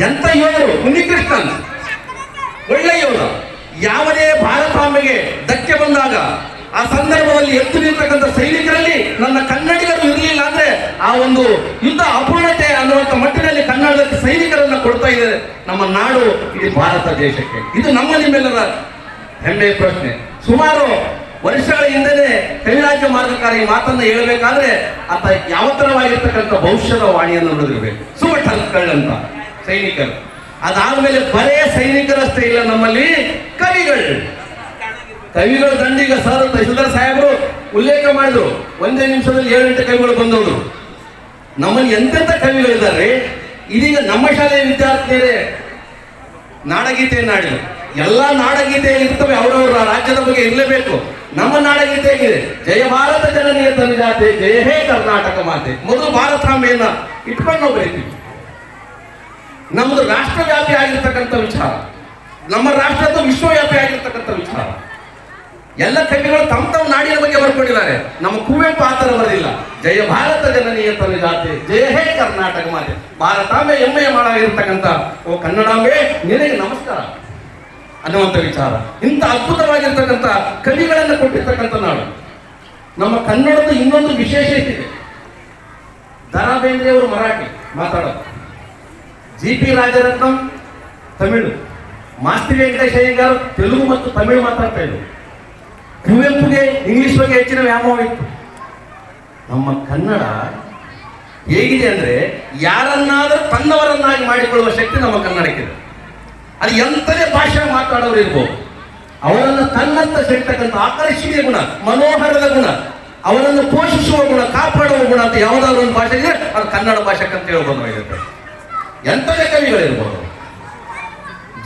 ಎಂತ ಯೋಧರು? ಮುನಿಕೃಷ್ಣನ್. ಒಳ್ಳೆ ಯೋಧ ಯಾವುದೇ ಭಾರತಾಂಬೆಗೆ ಧಕ್ಕೆ ಬಂದಾಗ ಆ ಸಂದರ್ಭದಲ್ಲಿ ಎತ್ತು ನಿಂತಕ್ಕಂಥ ಸೈನಿಕರಲ್ಲಿ ನನ್ನ ಕನ್ನಡಿಗರು ಇರಲಿಲ್ಲ ಅಂದ್ರೆ ಆ ಒಂದು ಯುದ್ಧ ಅಪೂರ್ಣತೆ ಅನ್ನುವಂಥ ಮಟ್ಟಿನಲ್ಲಿ ಕನ್ನಡಕ್ಕೆ ಸೈನಿಕರನ್ನ ಕೊಡ್ತಾ ಇದೆ ನಮ್ಮ ನಾಡು ಇದು ಭಾರತ ದೇಶಕ್ಕೆ. ಇದು ನಮ್ಮ ನಿಮ್ಮೆಲ್ಲರ ಹೆಮ್ಮೆಯ ಪ್ರಶ್ನೆ. ಸುಮಾರು ವರ್ಷಗಳ ಹಿಂದೆನೆ ಕೈರಾಜ್ಯ ಈ ಮಾತನ್ನು ಹೇಳಬೇಕಾದ್ರೆ, ಆತ ಯಾವ ತರವಾಗಿರ್ತಕ್ಕಂಥ ಭವಿಷ್ಯದ ವಾಣಿಯನ್ನು ನೋಡಿರ್ಬೇಕು ಸುಮಠಲ್ಕಳ್ ಅಂತ ಸೈನಿಕರು. ಅದಾದ್ಮೇಲೆ ಬರೇ ಸೈನಿಕರಷ್ಟೇ ಇಲ್ಲ ನಮ್ಮಲ್ಲಿ ಕವಿಗಳು. ಕವಿಗಳು ದಂಡಿಗ ಸರ್ ತಹಶೀಲ್ದಾರ್ ಸಾಹೇಬರು ಉಲ್ಲೇಖ ಮಾಡಿದ್ರು. ಒಂದೇ ನಿಮಿಷದಲ್ಲಿ ಏಳು ಎಂಟು ಕವಿಗಳು ಬಂದವರು. ನಮ್ಮಲ್ಲಿ ಎಂತೆಂಥ ಕವಿಗಳಿದ್ದಾರೆ. ಇದೀಗ ನಮ್ಮ ಶಾಲೆಯ ವಿದ್ಯಾರ್ಥಿಯರೇ ನಾಡಗೀತೆಯನ್ನು ಆಡಿದ್ರು ಎಲ್ಲ ನಾಡಗೀತೆ ಇರ್ತವೆ, ಅವರವರ ರಾಜ್ಯದ ಬಗ್ಗೆ ಇರಲೇಬೇಕು. ನಮ್ಮ ನಾಡಗೀತೆ ಹೇಗಿದೆ. ಜಯ ಭಾರತ ಜನನೀಯ ತನುಜಾತೆ ಜಯ ಹೇ ಕರ್ನಾಟಕ ಮಾತೆ. ಮೊದಲು ಭಾರತಾಂಬೆಯನ್ನ ಇಟ್ಕೊಂಡು ನಾವು ನಮ್ಮದು ರಾಷ್ಟ್ರವ್ಯಾಪಿ ಆಗಿರ್ತಕ್ಕಂಥ ವಿಚಾರ. ನಮ್ಮ ರಾಷ್ಟ್ರದ ವಿಶ್ವವ್ಯಾಪಿ ಆಗಿರ್ತಕ್ಕಂಥ ವಿಚಾರ. ಎಲ್ಲ ಕವಿಗಳು ತಮ್ಮ ತಮ್ಮ ನಾಡಿನ ಬಗ್ಗೆ ಬರ್ಕೊಂಡಿದ್ದಾರೆ. ನಮ್ಮ ಕುವೆಂಪು ಆ ಬರಲಿಲ್ಲ. ಜಯ ಭಾರತ ಜನನೀಯ ತನುಜಾತೆ ಜಯ ಹೇ ಕರ್ನಾಟಕ ಮಾತೆ. ಭಾರತಾಂಬೆ ಹೆಮ್ಮೆಯ ಮಾಡಾಗಿರ್ತಕ್ಕಂಥ ಓ ಕನ್ನಡಾಂಬೆ, ನಿನಗೆ ನಮಸ್ಕಾರ. ಅನ್ನುವಂಥ ವಿಚಾರ. ಇಂಥ ಅದ್ಭುತವಾಗಿರ್ತಕ್ಕಂಥ ಕವಿಗಳನ್ನು ಕೊಟ್ಟಿರ್ತಕ್ಕಂಥ ನಾಡು. ನಮ್ಮ ಕನ್ನಡದ ಇನ್ನೊಂದು ವಿಶೇಷ ಇದೆ. ದರಾ ಬೇಂದ್ರೆಯವರು ಮರಾಠಿ ಮಾತಾಡೋದು. G P Tamil. Masti Venkatesha Iyengar Telugu ಮತ್ತು ತಮಿಳು ಮಾತಾಡ್ತಾ ಇದ್ರು ಕುವೆಂಪುಗೆ ಇಂಗ್ಲಿಷ್ ಬಗ್ಗೆ ಹೆಚ್ಚಿನ ವ್ಯಾಮೋಹ ಇತ್ತು ನಮ್ಮ ಕನ್ನಡ ಹೇಗಿದೆ ಅಂದರೆ ಯಾರನ್ನಾದರೂ ತನ್ನವರನ್ನಾಗಿ ಮಾಡಿಕೊಳ್ಳುವ ಶಕ್ತಿ ನಮ್ಮ ಕನ್ನಡಕ್ಕಿದೆ. ಅದು ಎಂಥದೇ ಭಾಷೆ ಮಾತಾಡೋರು ಇರ್ಬೋದು. ಅವರನ್ನು ತನ್ನಂತ ಸೆಳ್ತಕ್ಕಂಥ ಆಕರ್ಷಣೀಯ ಗುಣ, ಮನೋಹರದ ಗುಣ, ಅವರನ್ನು ಪೋಷಿಸುವ ಗುಣ, ಕಾಪಾಡುವ ಗುಣ ಅಂತ ಯಾವುದಾದ್ರು ಒಂದು ಭಾಷೆ ಇದೆ, ಅದು ಕನ್ನಡ ಭಾಷೆ ಅಂತ ಹೇಳ್ಬೋದು ಎಂಥದೇ ಕವಿಗಳಿರ್ಬೋದು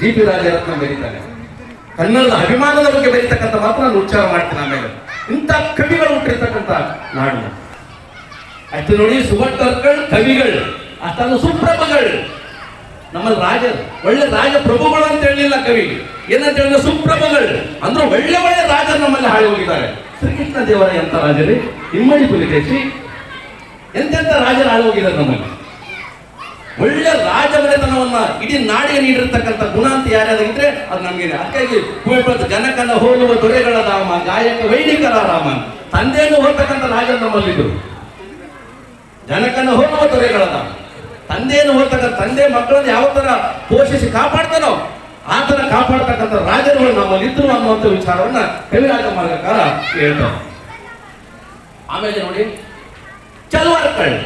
ಜಿ ಪಿ ರಾಜರತ್ನ ಬರೀತಾನೆ ಕನ್ನಡದ ಅಭಿಮಾನದ ಬಗ್ಗೆ ಬರೀತಕ್ಕಂಥ ಮಾತ್ರ ನಾನು ಉಚ್ಚಾರ ಮಾಡ್ತೀನಿ ಆಮೇಲೆ. ಇಂಥ ಕವಿಗಳು ಹುಟ್ಟಿರ್ತಕ್ಕಂಥ ನಾಡು ಆಯ್ತು ನೋಡಿ ಸುಭಟ್ಟರ್ಗಳು ಕವಿಗಳು ಅಷ್ಟೊಂದು ಸುಪ್ರಭಗಳು. ನಮ್ಮಲ್ಲಿ ರಾಜ, ಒಳ್ಳೆ ರಾಜ ಪ್ರಭುಗಳು ಅಂತ ಹೇಳಿಲ್ಲ ಕವಿ. ಏನಂತ ಹೇಳಿದ್ರೆ ಸುಪ್ರಭಗಳು. ಅಂದ್ರೆ ಒಳ್ಳೆ ಒಳ್ಳೆ ರಾಜರು ನಮ್ಮಲ್ಲಿ ಹಾಳಿ ಹೋಗಿದ್ದಾರೆ. ಶ್ರೀಕೃಷ್ಣ ದೇವರ ಎಂತ ರಾಜರೇ, ಇಮ್ಮಡಿ ಪುಲಿಕೇಶಿ ಎಂತೆಂತ ರಾಜರು ಹಾಳು ಹೋಗಿದ್ದಾರೆ ನಮ್ಮಲ್ಲಿ. ಒಳ್ಳೆ ರಾಜಮನೆತನವನ್ನ ಇಡೀ ನಾಡಿಗೆ ನೀಡಿರ್ತಕ್ಕಂಥ ಗುಣ ಅಂತ ಯಾರ್ಯಾರಿದ್ರೆ ಅದು ನಮಗೆ ಅದಕ್ಕಾಗಿ ಕುವೆಂಪು ಜನಕನ ಹೋಲುವ ದೊರೆಗಳ ರಾಮ, ಗಾಯಕ, ವೈದಿಕರ ರಾಮ. ತಂದೆಯನ್ನು ಹೋಗ್ತಕ್ಕಂಥ ರಾಜ ನಮ್ಮಲ್ಲಿದ್ದರು. ಜನಕನ ಹೋಲುವ ದೊರೆಗಳ ರಾಮ. ತಂದೆಯನ್ನು ಹೋಗ್ತಕ್ಕಂಥ ತಂದೆ ಮಕ್ಕಳನ್ನು ಯಾವ ತರ ಪೋಷಿಸಿ ಕಾಪಾಡ್ತಾನೋ, ಆ ಥರ ಕಾಪಾಡ್ತಕ್ಕಂಥ ರಾಜರುಗಳು ನಮ್ಮಲ್ಲಿ ಇದ್ರು ಅನ್ನುವಂಥ ವಿಚಾರವನ್ನ ಕವಿರಾಜ ಮಾರ್ಗಕಾರ ಹೇಳ್ತಾರೆ. ಆಮೇಲೆ ನೋಡಿ ಚಲವಾರ್ಕಳ್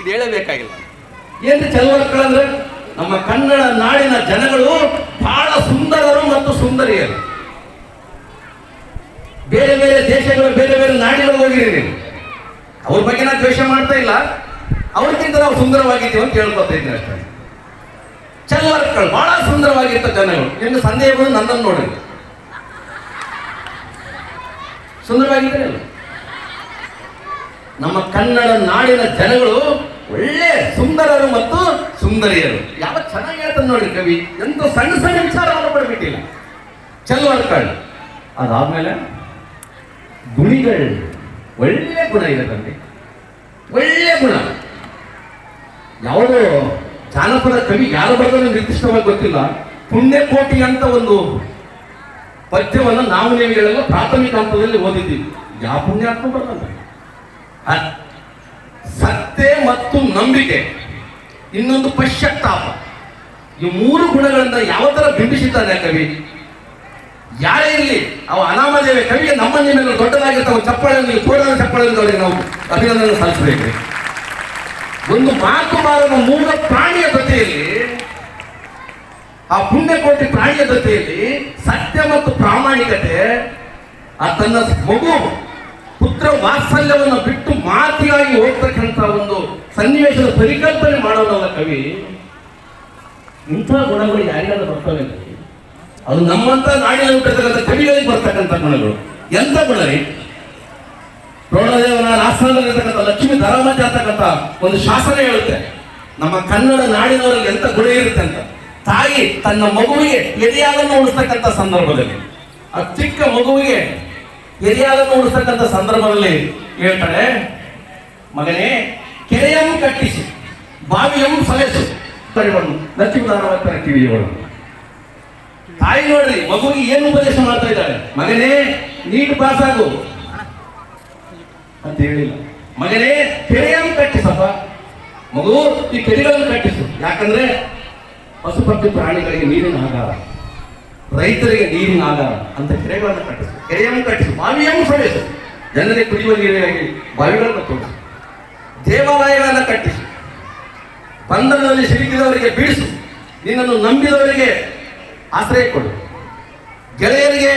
ಇದು ಹೇಳಬೇಕಾಗಿಲ್ಲ. ಏನ್ರಿ ಚಲವಾರ್ಕಳ್ ನಮ್ಮ ಕನ್ನಡ ನಾಡಿನ ಜನಗಳು ಬಹಳ ಸುಂದರರು ಮತ್ತು ಸುಂದರಿಯರು. ಬೇರೆ ಬೇರೆ ದೇಶಗಳು ಬೇರೆ ಬೇರೆ ನಾಡಿಗಳು ಹೋಗಿರಿ ಅವ್ರ ಬಗ್ಗೆ ನಾನು ದ್ವೇಷ ಮಾಡ್ತಾ ಇಲ್ಲ. ಅವ್ರಿಗಿಂತ ನಾವು ಸುಂದರವಾಗಿದ್ದೀವಿ ಅಂತ ಹೇಳ್ಕೊತಾ ಇದ್ದೀನಿ ಅಷ್ಟೇ. ಚಲವಾರ್ಕಳ್ ಬಹಳ ಸುಂದರವಾಗಿರ್ತ ಜನಗಳು. ನಿಮ್ಗೆ ಸಂದೇಹ ಬಂದು ನನ್ನನ್ನು ನೋಡಿ ಸುಂದರವಾಗಿದ್ದೀರಲ್ಲ? ನಮ್ಮ ಕನ್ನಡ ನಾಡಿನ ಜನಗಳು ಒಳ್ಳೆ ಸುಂದರರು ಮತ್ತು ಸುಂದರಿಯರು. ಯಾವ ಚೆನ್ನಾಗಿ ಹೇಳ್ತಾನೆ ನೋಡಿ ಕವಿ, ಎಂತ ಸಣ್ಣ ಸಣ್ಣ ವಿಚಾರವನ್ನು ಪಡ್ಬಿಟ್ಟಿಲ್ಲ ಚಲ್ವಾರ್ಕಳ್ ಅದಾದ್ಮೇಲೆ ಗುಣಿಗಳು. ಒಳ್ಳೆ ಗುಣ ಇದೆ ತಂದೆ ಒಳ್ಳೆ ಗುಣ. ಯಾವುದೋ ಜಾನಪದ ಕವಿ ಯಾರು ಬರೆದ್ರೆ ನಿರ್ದಿಷ್ಟವಾಗಿ ಗೊತ್ತಿಲ್ಲ. ಪುಣ್ಯಕೋಟಿ ಅಂತ ಒಂದು ಪದ್ಯವನ್ನು ನಾವು ನೀವು ಹೇಳಲ್ಲ ಪ್ರಾಥಮಿಕ ಹಂತದಲ್ಲಿ ಓದಿದ್ದೀವಿ. ಯಾವ ಪುಣ್ಯಾತ್ಮ ಬರಲ್ಲ. ಸತ್ಯ ಮತ್ತು ನಂಬಿಕೆ, ಇನ್ನೊಂದು ಪಶ್ಚಾತ್ತಾಪ. ಈ ಮೂರು ಗುಣಗಳಿಂದ ಯಾವ ತರ ಬಿಂಬಿಸಿದ್ದಾನೆ ಕವಿ? ಯಾರೇ ಇರಲಿ, ಅವ ಅನಾಮದೇವಿ ಕವಿಗೆ ನಮ್ಮ ಮೇಲೆ ದೊಡ್ಡದಾಗಿರ್ತಾವ ಚಪ್ಪಳಿ ಕೋಡದ ಚಪ್ಪಳಿ ಅವರಿಗೆ ನಾವು ಅಭಿನಂದನೆ ಸಲ್ಲಿಸಬೇಕು. ಒಂದು ಮಾತು ಬಾರದ ಮೂಲ ಪ್ರಾಣಿಯ ಜೊತೆಯಲ್ಲಿ, ಆ ಪುಣ್ಯಕೋಟಿ ಪ್ರಾಣಿಯ ಜೊತೆಯಲ್ಲಿ ಸತ್ಯ ಮತ್ತು ಪ್ರಾಮಾಣಿಕತೆ, ಆ ತನ್ನ ಮಗು ಪುತ್ರ ವಾತ್ಸಲ್ಯವನ್ನು ಬಿಟ್ಟು ಮಾತಿಗಾಗಿ ಹೋಗ್ತಕ್ಕಂಥ ಒಂದು ಸನ್ನಿವೇಶದ ಪರಿಕಲ್ಪನೆ ಮಾಡೋನಲ್ಲ ಕವಿ. ಇಂಥ ಗುಣಗಳು ಯಾರಿಗಾದ್ರೂ ಬರ್ತವೆ? ಅದು ನಮ್ಮಂತ ನಾಡಿನಲ್ಲಿ ಹುಟ್ಟಿರ್ತಕ್ಕಂಥ ಕವಿಗಳಿಗೆ ಬರ್ತಕ್ಕಂಥ ಗುಣಗಳು. ಎಂಥ ಗುಣ ರೀ? ಪ್ರೌಢದೇವನ ಆಸ್ಥಾನದಲ್ಲಿರ್ತಕ್ಕಂಥ ಲಕ್ಷ್ಮೀ ಧರಾಮತಿ ಅಂತಕ್ಕಂಥ ಒಂದು ಶಾಸನ ಹೇಳುತ್ತೆ. ನಮ್ಮ ಕನ್ನಡ ನಾಡಿನವರಲ್ಲಿ ಎಂತ ಗುಣ ಇರುತ್ತೆ ಅಂತ. ತಾಯಿ ತನ್ನ ಮಗುವಿಗೆ ಎದೆಯಾಗನ್ನು ಉಳಿಸ್ತಕ್ಕಂಥ ಸಂದರ್ಭದಲ್ಲಿ. ಆ ಚಿಕ್ಕ ಮಗುವಿಗೆ ಹಿರಿಯಾದನ್ನು ಉಳಿಸ್ತಕ್ಕಂಥ ಸಂದರ್ಭದಲ್ಲಿ ಹೇಳ್ತಾಳೆ ಮಗನೇ, ಕೆರೆಯನ್ನು ಕಟ್ಟಿಸಿ, ಬಾವಿಯನ್ನು ಸಲಹಿಸು ತಳಿವನ್ನು ನರಸಿಂಹನಾರಾಯಣ ಕಿವಿಯವರು ತಾಯಿ ನೋಡ್ರಿ, ಮಗುವಿಗೆ ಏನು ಉಪದೇಶ ಮಾಡ್ತಾ ಇದ್ದಾಳೆ? ಮಗನೇ, ನೀಟ್ ಪಾಸ್ ಆಗು. ಅಂತ ಹೇಳಿಲ್ಲ. ಮಗನೇ, ಕೆರೆಯನ್ನು ಕಟ್ಟಿಸಪ್ಪ. ಮಗು, ಈ ಕೆರೆಗಳನ್ನು ಕಟ್ಟಿಸು. ಯಾಕಂದ್ರೆ ಪಶುಪಕ್ಷಿ ಪ್ರಾಣಿಗಳಿಗೆ ನೀರಿನ ಆಧಾರ ರೈತರಿಗೆ ನೀರಿನ ಆಧಾರ ಅಂತ ಕೆರೆಗಳನ್ನು ಕಟ್ಟಿಸಿ ಕೆರೆಯನ್ನು ಕಟ್ಟಿಸಿ ಬಾವಿಯನ್ನು ಸವೆಸು ಜನರಿಗೆ ಕುಡಿಯುವ ನೀರಿಗಾಗಿ ಬಾವಿಗಳನ್ನು ತೋರಿಸು ದೇವಾಲಯಗಳನ್ನು ಕಟ್ಟಿಸಿ ಬಂಧನದಲ್ಲಿ ಸಿಲುಕಿದವರಿಗೆ ಬಿಡಿಸು ನಿನ್ನನ್ನು ನಂಬಿದವರಿಗೆ ಆಶ್ರಯ ಕೊಡು. ಗೆಳೆಯರಿಗೆ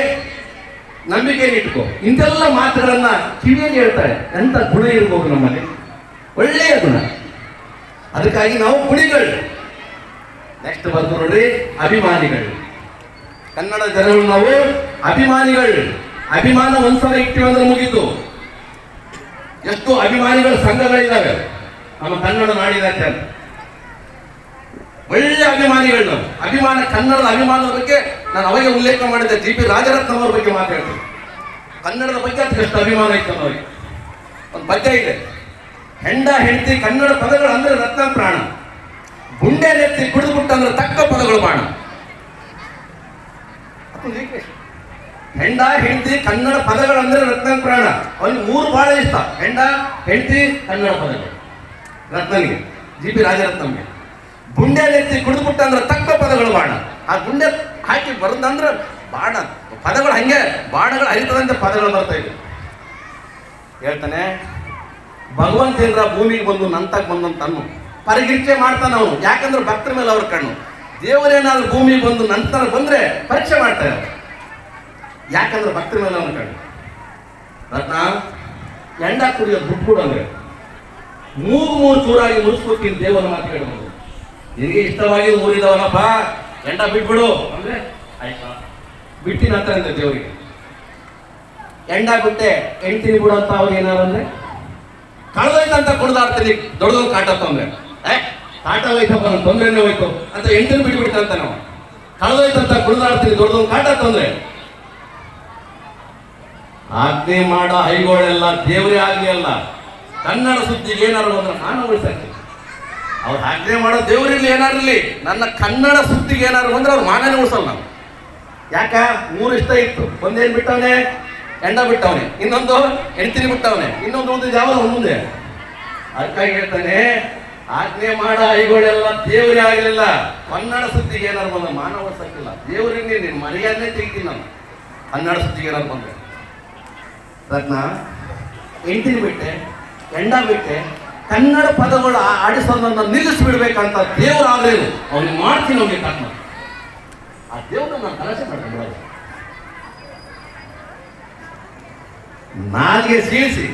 ನಂಬಿಕೆಯನ್ನು ಇಟ್ಕೋ. ಇಂಥೆಲ್ಲ ಮಾತುಗಳನ್ನು ಕಿವಿಯಲ್ಲಿ ಹೇಳ್ತಾರೆ. ಎಂತ ಗುಣ ಇರ್ಬೋದು ನಮ್ಮಲ್ಲಿ? ಒಳ್ಳೆಯ ಗುಣ. ಅದಕ್ಕಾಗಿ ನಾವು ಗುಣಿಗಳು ನೆಕ್ಸ್ಟ್ ಬಂದು ನೋಡ್ರಿ, ಅಭಿಮಾನಿಗಳು. ಕನ್ನಡ ಜನರು ನಾವು ಅಭಿಮಾನಿಗಳು. ಅಭಿಮಾನ ಒಂದ್ಸಲ ಇಟ್ಟಿವಿ ಅಂದ್ರೆ ಮುಗೀತು. ಎಷ್ಟು ಅಭಿಮಾನಿಗಳ ಸಂಘಗಳಿದ್ದಾವೆ. ನಮ್ಮ ಕನ್ನಡ ನಾಡಿದಾಚೆ ಅಂತ ಒಳ್ಳೆ ಅಭಿಮಾನಿಗಳು ನಾವು. ಅಭಿಮಾನ ಕನ್ನಡದ ಅಭಿಮಾನದ ಬಗ್ಗೆ ನಾನು ಅವಾಗ ಉಲ್ಲೇಖ ಮಾಡಿದ್ದೆ. ಜಿ ಪಿ ರಾಜರತ್ನ ಅವರ ಬಗ್ಗೆ ಮಾತಾಡ್ತೀನಿ. ಕನ್ನಡದ ಬಗ್ಗೆ ಅದಕ್ಕೆ ಅಭಿಮಾನ ಇತ್ತು ಅವರಿಗೆ ಒಂದು ಪದ್ಯ ಇದೆ. ಹೆಂಡ, ಹೆಂಡತಿ, ಕನ್ನಡ ಪದಗಳು ಅಂದ್ರೆ ರತ್ನ, ಪ್ರಾಣ. ಗುಂಡೆ ನೆತ್ತಿ ಕುಡಿದು ಅಂದ್ರೆ ತಕ್ಕ ಪದಗಳು ಬಾಣ. ಹೆಂಡ, ಹೆಂಡತಿ, ಕನ್ನಡ ಪದಗಳಂದ್ರೆ ರತ್ನ ಪ್ರಾಣ. ಅವನಿಗೆ ಮೂರು ಬಹಳ ಇಷ್ಟ. ಹೆಂಡ, ಹೆಂಡತಿ, ಕನ್ನಡ ಪದಗಳು. ರತ್ನನಿಗೆ ಜಿ ಪಿ ರಾಜರತ್ನಂಗೆ. ಗುಂಡೆ ನೆತ್ತಿ ಕುಡಿದ್ಬಿಟ್ಟ ಅಂದ್ರೆ ತಕ್ಕ ಪದಗಳು ಬಾಣ. ಆ ಗುಂಡೆ ಹಾಕಿ ಬರೋದಂದ್ರೆ ಬಾಣ. ಪದಗಳು ಹಂಗೆ ಬಾಣಗಳು ಹರಿತದಂತೆ ಪದಗಳು ಬರ್ತಾ ಇವೆ ಹೇಳ್ತಾನೆ ಭಗವಂತೇಂದ್ರ ಭೂಮಿಗೆ ಬಂದು ನಂತಕ್ಕೆ ಬಂದು ತನ್ನು ಪರಿಗೀಕ್ಷೆ ಮಾಡ್ತಾನೆ ಅವನು. ಯಾಕಂದ್ರೆ ಭಕ್ತರ ಮೇಲೆ ಅವ್ರ ಕಣ್ಣು. ದೇವರೇನಾದ್ರೂ ಭೂಮಿಗೆ ಬಂದು ನಂತರ ಬಂದ್ರೆ ಪರೀಕ್ಷೆ ಮಾಡ್ತಾರೆ. ಯಾಕಂದ್ರೆ ಭಕ್ತರ ಮೇಲೆ ಅವನ ಕಣ್ಣು ರತ್ನ, ಎಂಡ ಕುಡಿಯೋದು ದುಡ್ಡು ಕೂಡ ಅಂದ್ರೆ ಮೂಗು ಮೂರು ಚೂರಾಗಿ ಮುಗಿಸ್ಕೊತೀನಿ ದೇವರ ಮಾತು ಕೇಳಬಹುದು ನಿನಗೆ ಇಷ್ಟವಾಗಿ ಊರಿದವನಪ್ಪ ಎಂಡ ಬಿಟ್ಬಿಡು. ಅಂದ್ರೆ ಆಯ್ತಾ? ಬಿಟ್ಟಿನ ಹತ್ರ ಅಂದ್ರೆ ದೇವರಿಗೆ. ಎಂಡ ಬಿಟ್ಟೆ, ಹೆಂಡ್ತೀನಿ ಬಿಡು ಅಂತ ಅವ್ರು ಏನಾರು ಅಂದ್ರೆ ಕಳೆದೋಯ್ತಂತ ಕುಡ್ದಾಡ್ತೀನಿ ದೊಡ್ಡದೊಂದು ಕಾಟ ತೊಂದ್ರೆ. ಏ, ಕಾಟ ಹೋಯ್ತಪ್ಪ ನನ್ನ ತೊಂದರೆನೇ ಹೋಯ್ತು ಅಂತ ಎಂಟಿನ ಬಿಟ್ಬಿಡ್ತಂತ ನಾವು. ಕಳೆದೋಯ್ತಂತ ಕುಡ್ದಾಡ್ತೀನಿ ದೊಡ್ಡದೊಂದು ಕಾಟ ತೊಂದ್ರೆ. ಆಜ್ಞೆ ಮಾಡ ಹೈಗೋಳೆಲ್ಲ ದೇವರೇ ಆಗ್ಲಿ ಅಲ್ಲ, ಕನ್ನಡ ಸುದ್ದಿಗೆ ಏನಾರು ಅಂದ್ರೆ ನಾನು ಉಳಿಸಕ್ಕೆ ಅವ್ರು ಆಜ್ಞೆ ಮಾಡೋ ದೇವರಿರ್ಲಿ ಏನಾರಿರ್ಲಿ, ನನ್ನ ಕನ್ನಡ ಸುದ್ದಿಗೆ ಏನಾರು ಬಂದ್ರೆ ಅವ್ರು ಮಾನನೇ ಉಳಿಸಲ್ಲ ನಾವು ಯಾಕ? ಮೂರು ಇಷ್ಟ ಇತ್ತು. ಒಂದೇನ್ ಬಿಟ್ಟವನೆ? ಎಂಡ ಬಿಟ್ಟವನೆ. ಇನ್ನೊಂದು ಹೆಂಡತಿನಿ ಬಿಟ್ಟವನೆ. ಇನ್ನೊಂದು ಒಂದು ಯಾವ ಮುಂದೆ ಅದಕ್ಕಾಗಿ ಹೇಳ್ತಾನೆ, ಆಜ್ಞೆ ಮಾಡ ಐಗಳೆಲ್ಲ ದೇವರೇ ಆಗಲಿಲ್ಲ. ಕನ್ನಡ ಸುದ್ದಿಗೆ ಏನಾರು ಬಂದ್ರೆ ಮಾನವ ಸಕ್ಕಿಲ್ಲ ದೇವರಿಗೆ ನೀನು ಮರ್ಯಾದನೆ ತೆಗಿತೀನಿ ನಾನು. ಕನ್ನಡ ಸುದ್ದಿಗೆ ಏನಾರು ಬಂದ್ರೆ. ರತ್ನ ಹೆಂಡತಿ ಬಿಟ್ಟೆ ಎಂಡ ಬಿಟ್ಟೆ, ಕನ್ನಡ ಪದಗಳು ಆಡಿಸೋದನ್ನ ನಿಲ್ಲಿಸ್ಬಿಡ್ಬೇಕಂತ ದೇವ್ರ ಆದ್ರೆ ಅವ್ನಿಗೆ ಮಾಡ್ತೀನಿ ಅವ್ನಿಗೆ ಕರ್ಮ. ಆ ದೇವ್ರನ್ನ ನಾನು ಕಲಾಸೆ ಮಾಡ್ಕೊಂಡು ನಾಲ್ಗೆ ಸೀಳಿಸಿ,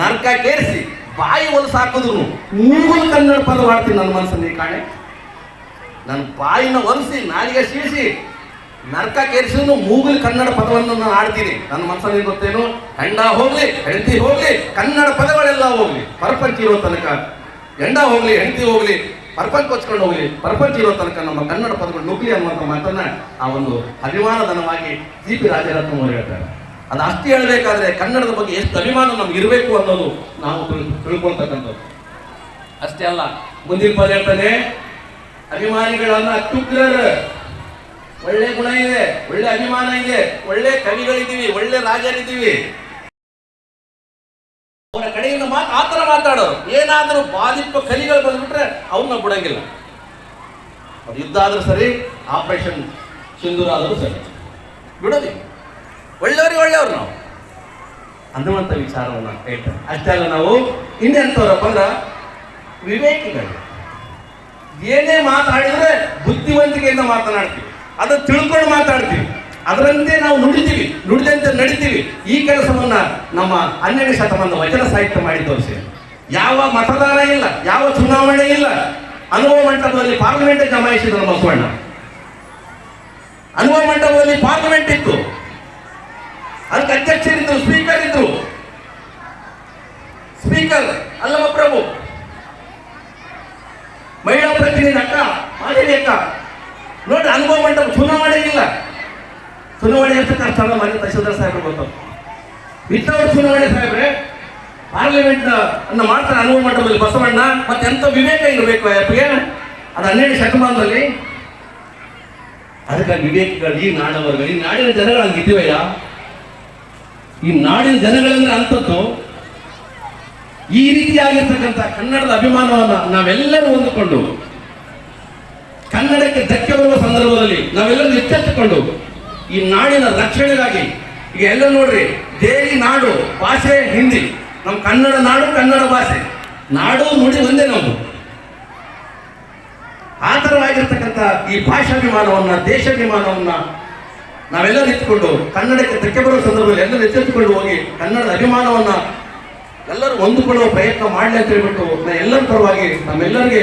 ನರ್ಕ ಕೇರಿಸಿ, ಬಾಯಿ ಹೊಲಸು ಹಾಕಿದ್ರು ಮೂಗಲ್ ಕನ್ನಡ ಪದ ಮಾಡ್ತೀನಿ ನನ್ನ ಮನಸ್ಸಲ್ಲಿ ಕಾಣೆ. ನನ್ನ ಬಾಯಿನ ಒಲಿಸಿ ನಾಲಿಗೆ ಸೀಳಿಸಿ ನರ್ಕ ಕೇರಿಸಿದ್ರು ಮೂಗಲ್ ಕನ್ನಡ ಪದವನ್ನು ನಾನು ಆಡ್ತೀನಿ. ನನ್ನ ಮನಸ್ಸಲ್ಲಿ ಗೊತ್ತೇನು? ಹೆಂಡ ಹೋಗ್ಲಿ, ಹೆಂಡತಿ ಹೋಗ್ಲಿ, ಕನ್ನಡ ಪದಗಳೆಲ್ಲ ಹೋಗ್ಲಿ. ಪರಪಂಚ ಇರೋ ತನಕ. ಹೆಂಡ ಹೋಗ್ಲಿ, ಹೆಂಡತಿ ಹೋಗ್ಲಿ, ಪರಪಂಚ ಕೊಚ್ಕೊಂಡು ಹೋಗ್ಲಿ. ಪರಪಂಚ ಇರೋ ತನಕ ನಮ್ಮ ಕನ್ನಡ ಪದಗಳು ನುಗ್ಲಿ ಅನ್ನುವಂಥ ಮಾತನ್ನ ಆ ಒಂದು ಅಭಿಮಾನಧನವಾಗಿ ಜಿ ಪಿ ರಾಜರತ್ನ ಅವರು ಹೇಳ್ತಾರೆ. ಅದು ಅಷ್ಟೇ ಹೇಳಬೇಕಾದ್ರೆ ಕನ್ನಡದ ಬಗ್ಗೆ ಎಷ್ಟು ಅಭಿಮಾನ ನಮ್ಗೆ ಇರಬೇಕು ಅನ್ನೋದು ನಾವು ತಿಳ್- ತಿಳ್ಕೊಳ್ತಕ್ಕಂಥದ್ದು. ಅಷ್ಟೇ ಅಲ್ಲ, ಮುಂದಿನ ಪದ ಹೇಳ್ತಾನೆ, ಅಭಿಮಾನಿಗಳನ್ನ ಅತ್ಯುಗ್ರರು ಒಳ್ಳೆ ಗುಣ ಇದೆ, ಒಳ್ಳೆ ಅಭಿಮಾನ ಇದೆ, ಒಳ್ಳೆ ಕವಿಗಳಿದ್ದೀವಿ, ಒಳ್ಳೆ ರಾಜರಿದ್ದೀವಿ. ಅವರ ಕಡೆಯಿಂದ ಮಾತು ಆತರ ಮಾತಾಡೋ. ಏನಾದರೂ ಬಾಧಿಪ ಕಲಿಗಳು ಬಂದ್ಬಿಟ್ರೆ ಅವ್ರನ್ನ ಬಿಡಂಗಿಲ್ಲ. ಅದು ಯುದ್ಧ ಆದರೂ ಸರಿ, ಆಪರೇಷನ್ ಸಿಂಧೂರ ಆದರೂ ಸರಿ. ಬಿಡೋದಿ ಒಳ್ಳೆಯವ್ರಿಗೆ ಒಳ್ಳೆಯವ್ರು ನಾವು. ಅನ್ನುವಂಥ ವಿಚಾರವನ್ನ ಹೇಳ್ತಾರೆ ಅಷ್ಟೇ ಅಲ್ಲ ನಾವು ಇನ್ನೆಂಥವ್ರಪ್ಪ ಅಂದ್ರೆ ವಿವೇಕಿಗಳು. ಏನೇ ಮಾತಾಡಿದ್ರೆ ಬುದ್ಧಿವಂತಿಕೆಯಿಂದ ಮಾತನಾಡ್ತೀವಿ. ಅದು ತಿಳ್ಕೊಂಡು ಮಾತಾಡ್ತೀವಿ. ಅದರಂತೆ ನಾವು ನುಡಿತೀವಿ. ನುಡಿದಂತೆ ನಡಿತೀವಿ. ಈ ಕೆಲಸವನ್ನು ನಮ್ಮ ಹನ್ನೆರಡು ಶತಮಾನದ ವಚನ ಸಾಹಿತ್ಯ ಮಾಡಿ ತೋರಿಸಿ. ಯಾವ ಮತದಾನ ಇಲ್ಲ, ಯಾವ ಚುನಾವಣೆ ಇಲ್ಲ. ಅನುಭವ ಮಂಟಪದಲ್ಲಿ ಪಾರ್ಲಿಮೆಂಟ್ ಜಮಾಯಿಸಿದ್ರು ಬಸವಣ್ಣ ಅನುಭವ ಮಂಟಪದಲ್ಲಿ ಪಾರ್ಲಿಮೆಂಟ್ ಇತ್ತು. ಅದಕ್ಕೆ ಅಧ್ಯಕ್ಷರಿದ್ರು ಸ್ಪೀಕರ್ ಇದ್ರು. ಸ್ಪೀಕರ್ ಅಲ್ಲಮ ಪ್ರಭು. ಮಹಿಳಾ ಪ್ರತಿನಿಧಿ ಅಕ್ಕ ಮಾಜಿ ಅಕ್ಕ. ನೋಡಿ ಅನುಭವ ಮಂಟಪ ಚುನಾವಣೆ ಇಲ್ಲ ಚುನಾವಣೆ ಎಷ್ಟು ಸ್ಥಳ ಮಾಡಿ ಮಾನ್ಯ ತಹಶೀಲ್ದಾರ್ ಸಾಹೇಬ್ರು ಗೊತ್ತಾಗ ವಿತೌಟ್ ಚುನಾವಣೆ ಸಾಹೇಬ್ರೆ ಪಾರ್ಲಿಮೆಂಟ್ ಅನ್ನ ಮಾಡ್ತಾರೆ, ಅನುಭವ ಮಂಟಪದಲ್ಲಿ ಬಸವಣ್ಣ. ಮತ್ತೆ ಎಂತ ವಿವೇಕ ಇರಬೇಕು ಅಯ್ಯಪ್ಪಗೆ? ಅದು ಹನ್ನೆರಡು ಶತಮಾನದಲ್ಲಿ. ಅದಕ್ಕೆ ವಿವೇಕಗಳು ಈ ನಾಡವರ್ಗ ಈ ನಾಡಿನ ಜನಗಳು ಹಂಗಿದ್ದೀವಯ್ಯ ಈ ನಾಡಿನ ಜನಗಳಂದ್ರೆ ಅಂಥದ್ದು ಈ ರೀತಿಯಾಗಿರ್ತಕ್ಕಂಥ ಕನ್ನಡದ ಅಭಿಮಾನವನ್ನು ನಾವೆಲ್ಲರೂ ಹೊಂದಿಕೊಂಡು ಬರುವ ಸಂದರ್ಭದಲ್ಲಿ ನಾವೆಲ್ಲರೂ ಎಚ್ಚೆತ್ತುಕೊಂಡು ಈ ನಾಡಿನ ರಕ್ಷಣೆಗಾಗಿ ಈಗ ಎಲ್ಲ ನೋಡ್ರಿ ದೇವಿ ನಾಡು, ಭಾಷೆ ಹಿಂದಿ. ನಮ್ಮ ಕನ್ನಡ ನಾಡು ಕನ್ನಡ ಭಾಷೆ. ನಾಡು ನುಡಿ ಒಂದೇ ನಮ್ಮದು ಆತರವಾಗಿರ್ತಕ್ಕಂಥ ಈ ಭಾಷಾಭಿಮಾನವನ್ನ ದೇಶಾಭಿಮಾನವನ್ನ ನಾವೆಲ್ಲ ನಿಂತುಕೊಂಡು ಕನ್ನಡಕ್ಕೆ ತೆಕ್ಕೆ ಬರುವ ಸಂದರ್ಭದಲ್ಲಿ ಎಲ್ಲರೂ ಎಚ್ಚೆತ್ತುಕೊಂಡು ಹೋಗಿ ಕನ್ನಡ ಅಭಿಮಾನವನ್ನ ಎಲ್ಲರೂ ಹೊಂದಿಕೊಳ್ಳುವ ಪ್ರಯತ್ನ ಮಾಡಲಿ ಅಂತ ಹೇಳ್ಬಿಟ್ಟು ನಾ ಎಲ್ಲರ ಪರವಾಗಿ ನಮ್ಮೆಲ್ಲರಿಗೆ